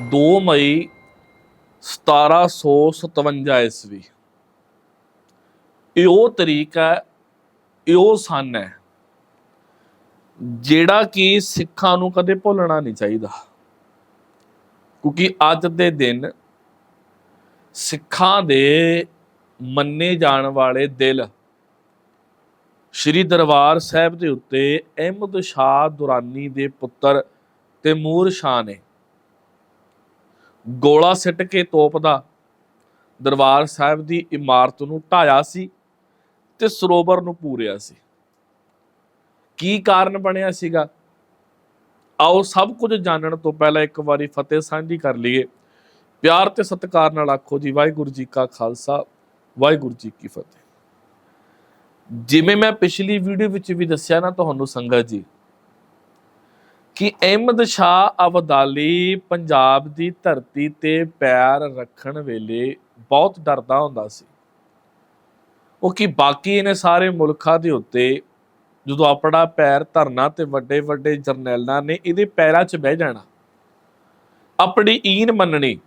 2 ਮਈ 1757 ਈਸਵੀ। ਇਹ ਉਹ ਤਰੀਕ ਹੈ, ਇਹ ਉਹ ਸਨ ਹੈ, ਜਿਹੜਾ ਕਿ ਸਿੱਖਾਂ ਨੂੰ ਕਦੇ ਭੁੱਲਣਾ ਨਹੀਂ ਚਾਹੀਦਾ। ਕਿਉਂਕਿ ਅੱਜ ਦੇ ਦਿਨ ਸਿੱਖਾਂ ਦੇ ਮੰਨੇ ਜਾਣ ਵਾਲੇ ਦਿਲ ਸ਼੍ਰੀ ਦਰਬਾਰ ਸਾਹਿਬ ਦੇ ਉੱਤੇ ਅਹਿਮਦ ਸ਼ਾਹ ਦੁਰਾਨੀ ਦੇ ਪੁੱਤਰ ਤੈਮੂਰ ਸ਼ਾਹ ਨੇ ਗੋਲਾ ਸਿੱਟ ਕੇ ਤੋਪ ਦਾ ਦਰਬਾਰ ਸਾਹਿਬ ਦੀ ਇਮਾਰਤ ਨੂੰ ਢਾਇਆ ਸੀ ਤੇ ਸਰੋਵਰ ਨੂੰ ਪੂਰਿਆ ਸੀ। ਕੀ ਕਾਰਨ ਬਣਿਆ ਸੀਗਾ? ਆਓ ਸਭ ਕੁਝ ਜਾਣਨ ਤੋਂ ਪਹਿਲਾਂ ਇੱਕ ਵਾਰੀ ਫਤਿਹ ਸਾਂਝੀ ਕਰ ਲਈਏ। ਪਿਆਰ ਤੇ ਸਤਿਕਾਰ ਨਾਲ ਆਖੋ ਜੀ, ਵਾਹਿਗੁਰੂ ਜੀ ਕਾ ਖਾਲਸਾ, ਵਾਹਿਗੁਰੂ ਜੀ ਕੀ ਫਤਿਹ। ਜਿਵੇਂ ਮੈਂ ਪਿਛਲੀ ਵੀਡੀਓ ਵਿੱਚ ਵੀ ਦੱਸਿਆ ਨਾ ਤੁਹਾਨੂੰ ਸੰਗਤ ਜੀ ਕਿ ਅਹਿਮਦ ਸ਼ਾਹ ਅਬਦਾਲੀ ਪੰਜਾਬ ਦੀ ਧਰਤੀ ਤੇ ਪੈਰ ਰੱਖਣ ਵੇਲੇ ਬਹੁਤ ਡਰਦਾ ਹੁੰਦਾ ਸੀ। ਉਹ ਕਿ ਬਾਕੀ ਇਹਨੇ ਸਾਰੇ ਮੁਲਕਾਂ ਦੇ ਉੱਤੇ ਜਦੋਂ ਆਪਣਾ ਪੈਰ ਧਰਨਾ ਤੇ ਵੱਡੇ ਵੱਡੇ ਜਰਨੈਲਾਂ ਨੇ ਇਹਦੇ ਪੈਰਾਂ 'ਚ ਬਹਿ ਜਾਣਾ, ਆਪਣੀ ਈਨ ਮੰਨਣੀ,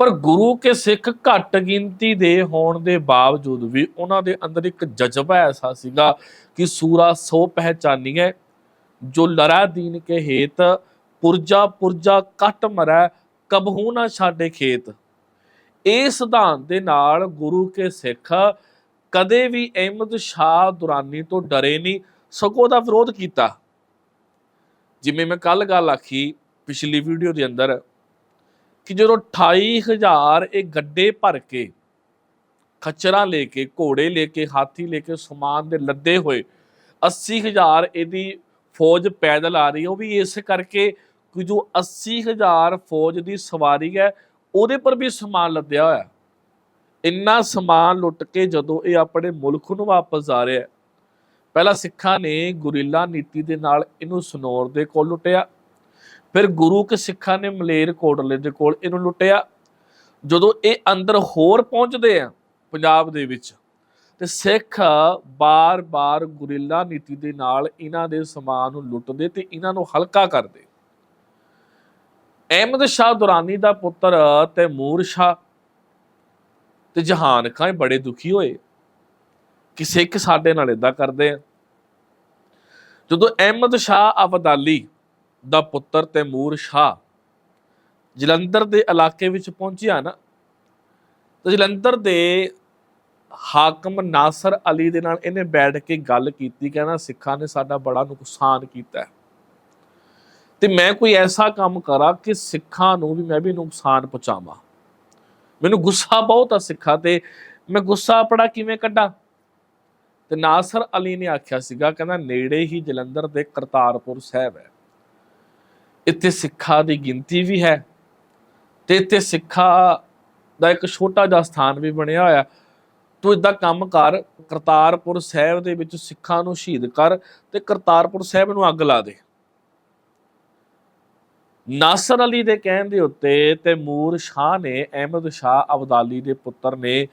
ਪਰ ਗੁਰੂ ਕੇ ਸਿੱਖ ਘੱਟ ਗਿਣਤੀ ਦੇ ਹੋਣ ਦੇ ਬਾਵਜੂਦ ਵੀ ਉਹਨਾਂ ਦੇ ਅੰਦਰ ਇੱਕ ਜਜ਼ਬਾ ਐਸਾ ਸੀਗਾ ਕਿ ਸੂਰਾ ਸੋ ਪਹਿਚਾਨੀਏ ਜੋ ਲੜਾ ਦੀਨ ਕੇ ਹੇਤ, ਪੁਰਜਾ ਪੁਰਜਾ ਕੱਟ ਮਰੈ, ਕਬਹੂ ਨਾ ਛਾਡੇ ਖੇਤ। ਇਹ ਸਿਧਾਂਤ ਦੇ ਨਾਲ ਗੁਰੂ ਕੇ ਸਿੱਖ ਕਦੇ ਵੀ ਅਹਿਮਦ ਸ਼ਾਹ ਦੁਰਾਨੀ ਤੋਂ ਡਰੇ ਨਹੀਂ, ਸਗੋਂ ਦਾ ਵਿਰੋਧ ਕੀਤਾ। ਜਿਵੇਂ ਮੈਂ ਕੱਲ ਗੱਲ ਆਖੀ ਪਿਛਲੀ ਵੀਡੀਓ ਦੇ ਅੰਦਰ ਕਿ ਜਦੋਂ 28000 ਇਹ ਗੱਡੇ ਭਰ ਕੇ, ਖੱਚਰਾਂ ਲੈ ਕੇ, ਘੋੜੇ ਲੈ ਕੇ, ਹਾਥੀ ਲੈ ਕੇ ਸਮਾਨ ਦੇ ਲੱਦੇ ਹੋਏ 80000 ਇਹਦੀ ਫੌਜ ਪੈਦਲ ਆ ਰਹੀ ਹੈ। ਉਹ ਵੀ ਇਸ ਕਰਕੇ ਕਿ ਜੋ 80000 ਫੌਜ ਦੀ ਸਵਾਰੀ ਹੈ, ਉਹਦੇ ਪਰ ਵੀ ਸਮਾਨ ਲੱਦਿਆ ਹੋਇਆ। ਇੰਨਾ ਸਮਾਨ ਲੁੱਟ ਕੇ ਜਦੋਂ ਇਹ ਆਪਣੇ ਮੁਲਕ ਨੂੰ ਵਾਪਸ ਆ ਰਿਹਾ ਪਹਿਲਾਂ ਸਿੱਖਾਂ ਨੇ ਗੁਰੀਲਾ ਨੀਤੀ ਦੇ ਨਾਲ ਇਹਨੂੰ ਸਨੌਰ ਦੇ ਕੋਲ ਲੁੱਟਿਆ। ਫਿਰ ਗੁਰੂ ਕੇ ਸਿੱਖਾਂ ਨੇ ਮਲੇਰ ਕੋਟਲੇ ਦੇ ਕੋਲ ਇਹਨੂੰ ਲੁੱਟਿਆ। ਜਦੋਂ ਇਹ ਅੰਦਰ ਹੋਰ ਪਹੁੰਚਦੇ ਆ ਪੰਜਾਬ ਦੇ ਵਿੱਚ ਤੇ ਸਿੱਖ ਬਾਰ-ਬਾਰ ਗੁਰੀਲਾ ਨੀਤੀ ਦੇ ਨਾਲ ਇਹਨਾਂ ਦੇ ਸਮਾਨ ਨੂੰ ਲੁੱਟਦੇ ਤੇ ਇਹਨਾਂ ਨੂੰ ਹਲਕਾ ਕਰਦੇ। ਅਹਿਮਦ ਸ਼ਾਹ ਦੁਰਾਨੀ ਦਾ ਪੁੱਤਰ ਤੈਮੂਰ ਸ਼ਾਹ ਤੇ ਜਹਾਨ ਖਾਂ ਬੜੇ ਦੁਖੀ ਹੋਏ ਕਿ ਸਿੱਖ ਸਾਡੇ ਨਾਲ ਇਦਾਂ ਕਰਦੇ ਆ। ਜਦੋਂ ਅਹਿਮਦ ਸ਼ਾਹ ਅਬਦਾਲੀ ਦਾ ਪੁੱਤਰ ਤੈਮੂਰ ਸ਼ਾਹ ਜਲੰਧਰ ਦੇ ਇਲਾਕੇ ਵਿੱਚ ਪਹੁੰਚਿਆ ਨਾ, ਤਾਂ ਜਲੰਧਰ ਦੇ ਹਾਕਮ ਨਾਸਰ ਅਲੀ ਦੇ ਨਾਲ ਇਹਨੇ ਬੈਠ ਕੇ ਗੱਲ ਕੀਤੀ ਕਹਿੰਦਾ ਸਿੱਖਾਂ ਨੇ ਸਾਡਾ ਬੜਾ ਨੁਕਸਾਨ ਕੀਤਾ ਤੇ ਮੈਂ ਕੋਈ ਐਸਾ ਕੰਮ ਕਰਾਂ ਕਿ ਸਿੱਖਾਂ ਨੂੰ ਵੀ ਮੈਂ ਵੀ ਨੁਕਸਾਨ ਪਹੁੰਚਾਵਾਂ। ਮੈਨੂੰ ਗੁੱਸਾ ਬਹੁਤ ਆ ਸਿੱਖਾਂ ਤੇ। ਮੈਂ ਗੁੱਸਾ ਆਪਣਾ ਕਿਵੇਂ ਕੱਢਾਂ? ਤੇ ਨਾਸਰ ਅਲੀ ਨੇ ਆਖਿਆ ਸੀਗਾ, ਕਹਿੰਦਾ ਨੇੜੇ ਹੀ ਜਲੰਧਰ ਦੇ ਕਰਤਾਰਪੁਰ ਸਾਹਿਬ ਹੈ। ਇੱਥੇ ਸਿੱਖਾਂ ਦੀ ਗਿਣਤੀ ਵੀ ਹੈ ਤੇ ਇੱਥੇ ਸਿੱਖਾਂ ਦਾ ਇੱਕ ਛੋਟਾ ਜਿਹਾ ਸਥਾਨ ਵੀ ਬਣਿਆ ਹੋਇਆ। ਤੂੰ ਇਦਾਂ ਕੰਮ ਕਰ, ਕਰਤਾਰਪੁਰ ਸਾਹਿਬ ਦੇ ਵਿੱਚ ਸਿੱਖਾਂ ਨੂੰ ਸ਼ਹੀਦ ਕਰ ਤੇ ਕਰਤਾਰਪੁਰ ਸਾਹਿਬ ਨੂੰ ਅੱਗ ਲਾ ਦੇ। ਨਾਸਰ ਅਲੀ ਦੇ ਕਹਿਣ ਦੇ ਉੱਤੇ ਤੈਮੂਰ ਸ਼ਾਹ ਨੇ, ਅਹਿਮਦ ਸ਼ਾਹ ਅਬਦਾਲੀ ਦੇ ਪੁੱਤਰ ਨੇ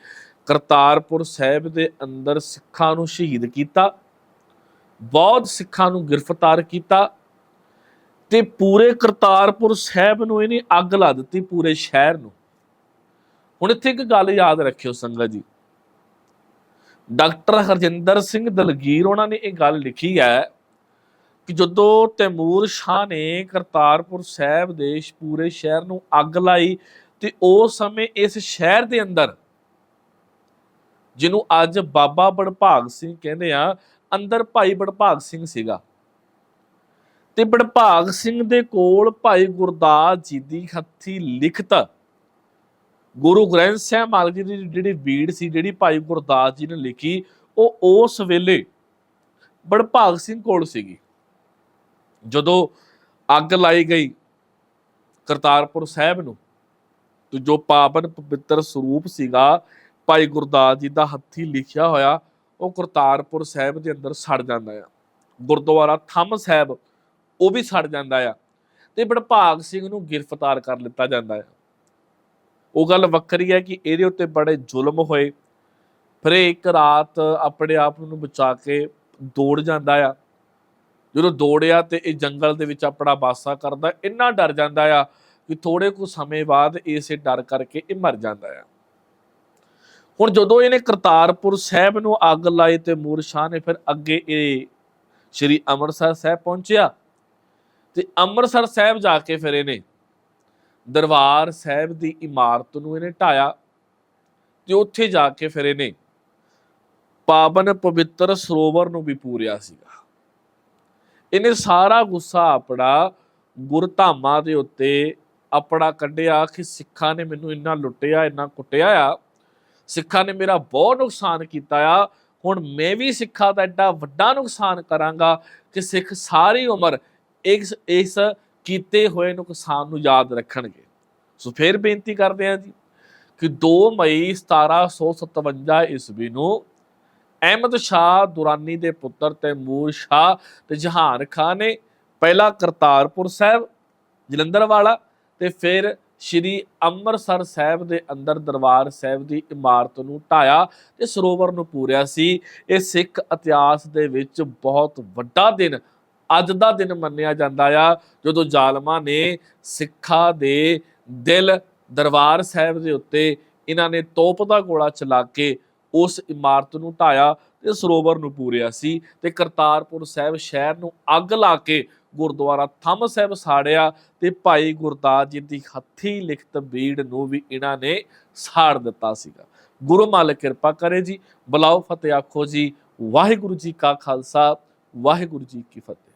ਕਰਤਾਰਪੁਰ ਸਾਹਿਬ ਦੇ ਅੰਦਰ ਸਿੱਖਾਂ ਨੂੰ ਸ਼ਹੀਦ ਕੀਤਾ ਬਹੁਤ ਸਿੱਖਾਂ ਨੂੰ ਗ੍ਰਿਫਤਾਰ ਕੀਤਾ ਤੇ ਪੂਰੇ ਕਰਤਾਰਪੁਰ ਸਾਹਿਬ ਨੂੰ ਇਹਨੇ ਅੱਗ ਲਾ ਦਿੱਤੀ ਪੂਰੇ ਸ਼ਹਿਰ ਨੂੰ। ਹੁਣ ਇੱਥੇ ਇੱਕ ਗੱਲ ਯਾਦ ਰੱਖਿਓ ਸੰਗਤ ਜੀ। ਡਾਕਟਰ ਹਰਜਿੰਦਰ ਸਿੰਘ ਦਲਗੀਰ, ਉਹਨਾਂ ਨੇ ਇਹ ਗੱਲ ਲਿਖੀ ਹੈ ਕਿ ਜਦੋਂ ਤੈਮੂਰ ਸ਼ਾਹ ਨੇ ਕਰਤਾਰਪੁਰ ਸਾਹਿਬ ਦੇ ਪੂਰੇ ਸ਼ਹਿਰ ਨੂੰ ਅੱਗ ਲਾਈ ਤੇ ਉਸ ਸਮੇਂ ਇਸ ਸ਼ਹਿਰ ਦੇ ਅੰਦਰ, ਜਿਹਨੂੰ ਅੱਜ ਬਾਬਾ ਬੜਭਾਗ ਸਿੰਘ ਕਹਿੰਦੇ ਆ, ਅੰਦਰ ਭਾਈ ਬੜਭਾਗ ਸਿੰਘ ਸੀਗਾ। ਤੇ ਬੜਭਾਗ ਸਿੰਘ ਦੇ ਕੋਲ ਭਾਈ ਗੁਰਦਾਸ ਜੀ ਦੀ ਹੱਥੀ ਲਿਖਤ ਗੁਰੂ ਗ੍ਰੰਥ ਸਾਹਿਬ ਮਹਾਰਾਜ ਜੀ ਦੀ ਜਿਹੜੀ ਬੀੜ ਸੀ, ਜਿਹੜੀ ਭਾਈ ਗੁਰਦਾਸ ਜੀ ਨੇ ਲਿਖੀ, ਉਹ ਉਸ ਵੇਲੇ ਬੜਭਾਗ ਸਿੰਘ ਕੋਲ ਸੀਗੀ। ਜਦੋਂ ਅੱਗ ਲਾਈ ਗਈ ਕਰਤਾਰਪੁਰ ਸਾਹਿਬ ਨੂੰ, ਤੇ ਜੋ ਪਾਵਨ ਪਵਿੱਤਰ ਸਰੂਪ ਸੀਗਾ, ਭਾਈ ਗੁਰਦਾਸ ਜੀ ਦਾ ਹੱਥੀ ਲਿਖਿਆ ਹੋਇਆ, ਉਹ ਕਰਤਾਰਪੁਰ ਸਾਹਿਬ ਦੇ ਅੰਦਰ ਸੜ ਜਾਂਦਾ ਆ। ਗੁਰਦੁਆਰਾ ਥੰਮ ਸਾਹਿਬ, ਉਹ ਵੀ ਸੜ ਜਾਂਦਾ ਆ। ਤੇ ਬੜਭਾਗ ਸਿੰਘ ਨੂੰ ਗ੍ਰਿਫਤਾਰ ਕਰ ਲਿੱਤਾ ਜਾਂਦਾ ਆ। ਉਹ ਗੱਲ ਵੱਖਰੀ ਹੈ ਕਿ ਇਹਦੇ ਉੱਤੇ ਬੜੇ ਜ਼ੁਲਮ ਹੋਏ। ਫਿਰ ਇਹ ਇੱਕ ਰਾਤ ਆਪਣੇ ਆਪ ਨੂੰ ਬਚਾ ਕੇ ਦੌੜ ਜਾਂਦਾ ਆ। ਜਦੋਂ ਦੌੜਿਆ ਤੇ ਇਹ ਜੰਗਲ ਦੇ ਵਿੱਚ ਆਪਣਾ ਵਾਸਾ ਕਰਦਾ, ਇੰਨਾ ਡਰ ਜਾਂਦਾ ਆ ਕਿ ਥੋੜੇ ਕੁ ਸਮੇਂ ਬਾਅਦ ਇਸੇ ਡਰ ਕਰਕੇ ਇਹ ਮਰ ਜਾਂਦਾ ਆ। ਹੁਣ ਜਦੋਂ ਇਹਨੇ ਕਰਤਾਰਪੁਰ ਸਾਹਿਬ ਨੂੰ ਅੱਗ ਲਾਈ ਤੇ ਮੂਰ ਸ਼ਾਹ ਨੇ ਫਿਰ ਅੱਗੇ ਇਹ ਸ੍ਰੀ ਅੰਮ੍ਰਿਤਸਰ ਸਾਹਿਬ ਪਹੁੰਚਿਆ। ਤੇ ਅੰਮ੍ਰਿਤਸਰ ਸਾਹਿਬ ਜਾ ਕੇ ਫਿਰ ਇਹਨੇ ਦਰਬਾਰ ਸਾਹਿਬ ਦੀ ਇਮਾਰਤ ਨੂੰ ਇਹਨੇ ਢਾਇਆ ਤੇ ਉੱਥੇ ਜਾ ਕੇ ਫਿਰ ਇਹਨੇ ਪਾਵਨ ਪਵਿੱਤਰ ਸਰੋਵਰ ਨੂੰ ਵੀ ਪੂਰਿਆ ਸੀਗਾ। ਇਹਨੇ ਸਾਰਾ ਗੁੱਸਾ ਆਪਣਾ ਗੁਰਧਾਮਾਂ ਦੇ ਉੱਤੇ ਆਪਣਾ ਕੱਢਿਆ ਕਿ ਸਿੱਖਾਂ ਨੇ ਮੈਨੂੰ ਇੰਨਾ ਲੁੱਟਿਆ, ਇੰਨਾ ਕੁੱਟਿਆ ਆ। ਸਿੱਖਾਂ ਨੇ ਮੇਰਾ ਬਹੁਤ ਨੁਕਸਾਨ ਕੀਤਾ ਆ। ਹੁਣ ਮੈਂ ਵੀ ਸਿੱਖਾਂ ਦਾ ਐਡਾ ਵੱਡਾ ਨੁਕਸਾਨ ਕਰਾਂਗਾ ਕਿ ਸਿੱਖ ਸਾਰੀ ਉਮਰ ਇਸ ਇਸ ਕੀਤੇ ਹੋਏ ਨੁਕਸਾਨ ਨੂੰ ਯਾਦ ਰੱਖਣਗੇ। ਸੋ ਫਿਰ ਬੇਨਤੀ ਕਰਦੇ ਹਾਂ ਜੀ ਕਿ 2 ਮਈ 1757 ਈਸਵੀ ਨੂੰ ਅਹਿਮਦ ਸ਼ਾਹ ਦੁਰਾਨੀ ਦੇ ਪੁੱਤਰ ਤੈਮੂਰ ਸ਼ਾਹ ਤੇ ਜਹਾਨ ਖਾਨ ਨੇ ਪਹਿਲਾ ਕਰਤਾਰਪੁਰ ਸਾਹਿਬ ਜਲੰਧਰ ਵਾਲਾ ਤੇ ਫਿਰ ਸ਼੍ਰੀ ਅੰਮ੍ਰਿਤਸਰ ਸਾਹਿਬ ਦੇ ਅੰਦਰ ਦਰਬਾਰ ਸਾਹਿਬ ਦੀ ਇਮਾਰਤ ਨੂੰ ਢਾਇਆ ਤੇ ਸਰੋਵਰ ਨੂੰ ਪੂਰਿਆ ਸੀ। ਇਹ ਸਿੱਖ ਇਤਿਹਾਸ ਦੇ ਵਿੱਚ ਬਹੁਤ ਵੱਡਾ ਦਿਨ ਅੱਜ ਦਾ ਦਿਨ ਮੰਨਿਆ ਜਾਂਦਾ ਆ, ਜਦੋਂ ਜ਼ਾਲਮਾਂ ਨੇ ਸਿੱਖਾਂ ਦੇ ਦਿਲ ਦਰਬਾਰ ਸਾਹਿਬ ਦੇ ਉੱਤੇ ਇਹਨਾਂ ਨੇ ਤੋਪ ਦਾ ਗੋਲਾ ਚਲਾ ਕੇ ਉਸ ਇਮਾਰਤ ਨੂੰ ਢਾਇਆ ਤੇ ਸਰੋਵਰ ਨੂੰ ਪੂਰਿਆ ਸੀ ਤੇ ਕਰਤਾਰਪੁਰ ਸਾਹਿਬ ਸ਼ਹਿਰ ਨੂੰ ਅੱਗ ਲਾ ਕੇ ਗੁਰਦੁਆਰਾ ਥੰਮ ਸਾਹਿਬ ਸਾੜਿਆ ਤੇ ਭਾਈ ਗੁਰਦਾਸ ਜੀ ਦੀ ਹੱਥੀ ਲਿਖਤ ਬੀੜ ਨੂੰ ਵੀ ਇਹਨਾਂ ਨੇ ਸਾੜ ਦਿੱਤਾ ਸੀਗਾ। ਗੁਰੂ ਮਾਲਕ ਕਿਰਪਾ ਕਰੇ ਜੀ, ਬੁਲਾਓ ਫਤਿਹ ਆਖੋ ਜੀ, ਵਾਹਿਗੁਰੂ ਜੀ ਕਾ ਖਾਲਸਾ, ਵਾਹਿਗੁਰੂ ਜੀ ਕੀ ਫਤਿਹ।